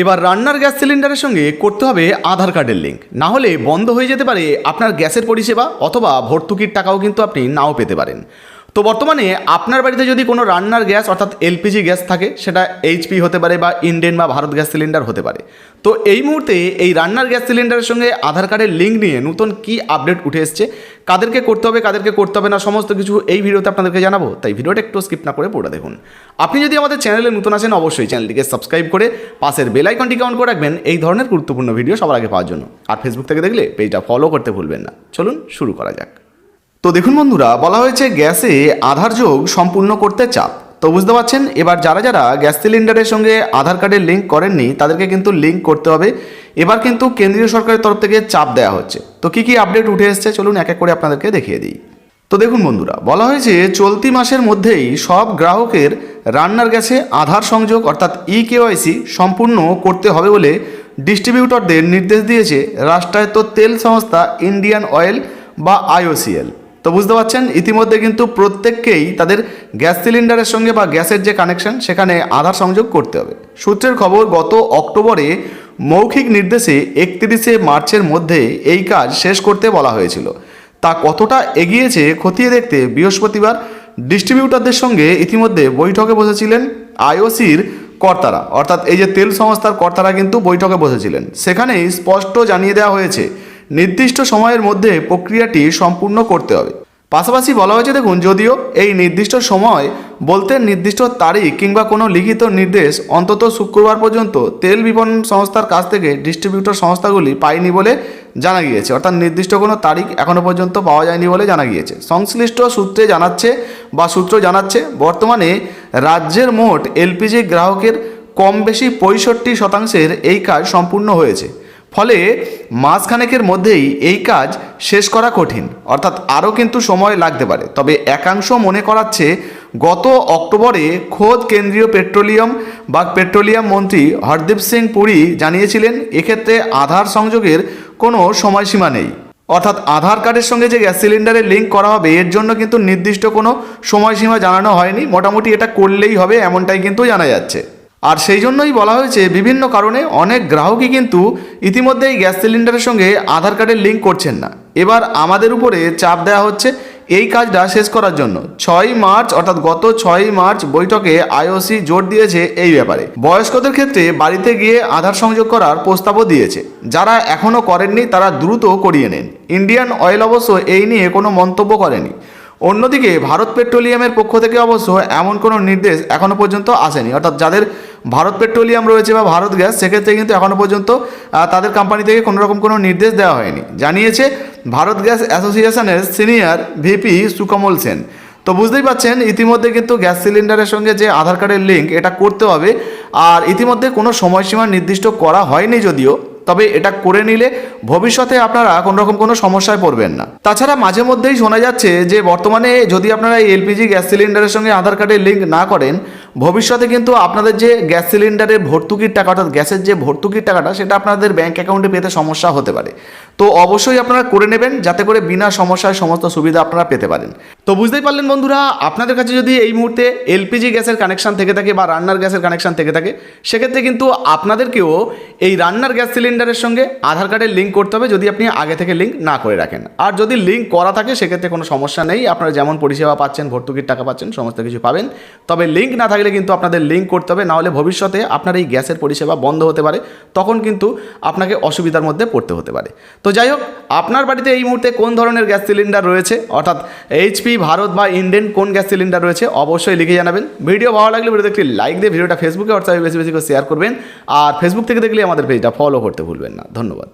এবার রান্নার গ্যাস সিলিন্ডারের সঙ্গে করতে হবে আধার কার্ডের লিঙ্ক না হলে বন্ধ হয়ে যেতে পারে আপনার গ্যাসের পরিষেবা অথবা ভর্তুকির টাকাও কিন্তু আপনি নাও পেতে পারেন। তো বর্তমানে আপনার বাড়িতে যদি কোনো রান্নার গ্যাস অর্থাৎ এলপিজি গ্যাস থাকে, সেটা এইচপি হতে পারে বা ইন্ডেন বা ভারত গ্যাস সিলিন্ডার হতে পারে। তো এই মুহূর্তে এই রান্নার গ্যাস সিলিন্ডারের সঙ্গে আধার কার্ডের লিঙ্ক নিয়ে নতুন কি আপডেট উঠে এসছে, কাদেরকে করতে হবে, কাদেরকে করতে হবে না, সমস্ত কিছু এই ভিডিওতে আপনাদেরকে জানাব। তাই ভিডিওটা একটু স্কিপ না করে পুরোটা দেখুন। আপনি যদি আমাদের চ্যানেলে নতুন আসেন, অবশ্যই চ্যানেলটিকে সাবস্ক্রাইব করে পাশের বেল আইকনটিকে অন করে রাখবেন এই ধরনের গুরুত্বপূর্ণ ভিডিও সবার আগে পাওয়ার জন্য। আর ফেসবুক থেকে দেখলে পেজটা ফলো করতে ভুলবেন না। চলুন শুরু করা যাক। তো দেখুন বন্ধুরা, বলা হয়েছে গ্যাসে আধার যোগ সম্পূর্ণ করতে চাপ। তো বুঝতে পারছেন? এবার যারা যারা গ্যাস সিলিন্ডারের সঙ্গে আধার কার্ডের লিঙ্ক করেননি, তাদেরকে কিন্তু লিঙ্ক করতে হবে। এবার কিন্তু কেন্দ্রীয় সরকারের তরফ থেকে চাপ দেওয়া হচ্ছে। তো কি কি আপডেট উঠে এসছে চলুন এক এক করে আপনাদেরকে দেখিয়ে দিই। তো দেখুন বন্ধুরা, বলা হয়েছে চলতি মাসের মধ্যেই সব গ্রাহকের রান্নার গ্যাসে আধার সংযোগ অর্থাৎ ই কেওয়াইসি সম্পূর্ণ করতে হবে বলে ডিস্ট্রিবিউটরদের নির্দেশ দিয়েছে রাষ্ট্রায়ত্ত তেল সংস্থা ইন্ডিয়ান অয়েল বা আইওসিএল তো বুঝতে পারছেন, ইতিমধ্যে কিন্তু প্রত্যেককেই তাদের গ্যাস সিলিন্ডারের সঙ্গে বা গ্যাসের যে কানেকশন সেখানে আধার সংযোগ করতে হবে। সূত্রের খবর, গত অক্টোবরে মৌখিক নির্দেশে একত্রিশে মার্চের মধ্যে এই কাজ শেষ করতে বলা হয়েছিল। তা কতটা এগিয়েছে খতিয়ে দেখতে বৃহস্পতিবার ডিস্ট্রিবিউটারদের সঙ্গে ইতিমধ্যে বৈঠকে বসেছিলেন আইওসির কর্তারা। অর্থাৎ এই যে তেল সংস্থার কর্তারা কিন্তু বৈঠকে বসেছিলেন। সেখানেই স্পষ্ট জানিয়ে দেওয়া হয়েছে নির্দিষ্ট সময়ের মধ্যে প্রক্রিয়াটি সম্পূর্ণ করতে হবে। পাশাপাশি বলা হয়েছে, দেখুন, যদিও এই নির্দিষ্ট সময় বলতে নির্দিষ্ট তারিখ কিংবা কোনো লিখিত নির্দেশ অন্তত শুক্রবার পর্যন্ত তেল বিপণন সংস্থার কাছ থেকে ডিস্ট্রিবিউটর সংস্থাগুলি পায়নি বলে জানা গিয়েছে। অর্থাৎ নির্দিষ্ট কোনো তারিখ এখনও পর্যন্ত পাওয়া যায়নি বলে জানা গিয়েছে। সংশ্লিষ্ট সূত্রে জানাচ্ছে বা সূত্র জানাচ্ছে, বর্তমানে রাজ্যের মোট এলপিজি গ্রাহকের কম বেশি পঁয়ষট্টি শতাংশের এই কাজ সম্পূর্ণ হয়েছে। ফলে মাসখানেকের মধ্যেই এই কাজ শেষ করা কঠিন। অর্থাৎ আরও কিন্তু সময় লাগতে পারে। তবে একাংশ মনে করাচ্ছে গত অক্টোবরে খোদ কেন্দ্রীয় পেট্রোলিয়াম বা পেট্রোলিয়াম মন্ত্রী হরদীপ সিং পুরী জানিয়েছিলেন, এক্ষেত্রে আধার সংযোগের কোনো সময়সীমা নেই। অর্থাৎ আধার কার্ডের সঙ্গে যে গ্যাস সিলিন্ডারের লিঙ্ক করা হবে, এর জন্য কিন্তু নির্দিষ্ট কোনো সময়সীমা জানানো হয়নি। মোটামুটি এটা করলেই হবে, এমনটাই কিন্তু জানা যাচ্ছে। আর সেই জন্যই বলা হয়েছে, বিভিন্ন কারণে অনেক গ্রাহকই কিন্তু ইতিমধ্যেই গ্যাস সিলিন্ডারের সঙ্গে আধার কার্ডের লিঙ্ক করছেন না। এবার আমাদের উপরে চাপ দেওয়া হচ্ছে এই কাজটা শেষ করার জন্য। ছয় মার্চ, অর্থাৎ গত ছয় মার্চ বৈঠকে আইওসি জোর দিয়েছে এই ব্যাপারে। বয়স্কদের ক্ষেত্রে বাড়িতে গিয়ে আধার সংযোগ করার প্রস্তাবও দিয়েছে। যারা এখনও করেননি, তারা দ্রুত করিয়ে নেন। ইন্ডিয়ান অয়েল অবশ্য এই নিয়ে কোনো মন্তব্য করেনি। অন্যদিকে ভারত পেট্রোলিয়ামের পক্ষ থেকে অবশ্য এমন কোনো নির্দেশ এখনও পর্যন্ত আসেনি। অর্থাৎ যাদের ভারত পেট্রোলিয়াম রয়েছে বা ভারত গ্যাস, সেক্ষেত্রে কিন্তু এখনও পর্যন্ত তাদের কোম্পানি থেকে কোনো রকম কোনো নির্দেশ দেওয়া হয়নি। জানিয়েছে ভারত গ্যাস অ্যাসোসিয়েশনের সিনিয়র ভিপি সুকমল সেন। তো বুঝতেই পাচ্ছেন, ইতিমধ্যে কিন্তু গ্যাস সিলিন্ডারের সঙ্গে যে আধার কার্ডের লিঙ্ক এটা করতে হবে। আর ইতিমধ্যে কোনো সময়সীমা নির্দিষ্ট করা হয়নি যদিও, তবে এটা করে নিলে ভবিষ্যতে আপনারা কোনো রকম কোনো সমস্যায় পড়বেন না। তাছাড়া মাঝে মধ্যেই শোনা যাচ্ছে যে বর্তমানে যদি আপনারা এই এলপিজি গ্যাস সিলিন্ডারের সঙ্গে আধার কার্ডের লিঙ্ক না করেন ভবিষ্যতে কিন্তু আপনাদের যে গ্যাস সিলিন্ডারের ভর্তুকির টাকা অর্থাৎ গ্যাসের যে ভর্তুকির টাকাটা, সেটা আপনাদের ব্যাঙ্ক অ্যাকাউন্টে পেতে সমস্যা হতে পারে। তো অবশ্যই আপনারা করে নেবেন যাতে করে বিনা সমস্যায় সমস্ত সুবিধা আপনারা পেতে পারেন। তো বুঝতেই পারলেন বন্ধুরা, আপনাদের কাছে যদি এই মুহূর্তে এলপিজি গ্যাসের কানেকশন থেকে থাকে বা রান্নার গ্যাসের কানেকশন থেকে থাকে, সেক্ষেত্রে কিন্তু আপনাদেরকেও এই রান্নার গ্যাস সিলিন্ডারের সঙ্গে আধার কার্ডের লিঙ্ক করতে হবে যদি আপনি আগে থেকে লিঙ্ক না করে রাখেন। আর যদি লিঙ্ক করা থাকে, সেক্ষেত্রে কোনো সমস্যা নেই। আপনারা যেমন পরিষেবা পাচ্ছেন, ভর্তুকির টাকা পাচ্ছেন, সমস্ত কিছু পাবেন। তবে লিঙ্ক না থাকলে কিন্তু আপনাদের লিঙ্ক করতে হবে, নাহলে ভবিষ্যতে আপনার এই গ্যাসের পরিষেবা বন্ধ হতে পারে, তখন কিন্তু আপনাকে অসুবিধার মধ্যে পড়তে হতে পারে। তো যাই হোক, আপনার বাড়িতে এই মুহূর্তে কোন ধরনের গ্যাস সিলিন্ডার রয়েছে? অর্থাৎ এইচপি ভারত বা ইন্ডেন কোন গ্যাস সিলিন্ডার রয়েছে? অবশ্যই লিখে জানাবেন। ভিডিও ভালো লাগলে ভিডিওতে একটি লাইক দিয়ে ভিডিওটা ফেসবুকে হোয়াটসঅ্যাপে বেশি বেশি করে শেয়ার করবেন। আর ফেসবুক থেকে দেখলে আমাদের পেজটা ফলো করতে ভুলবেন না। ধন্যবাদ।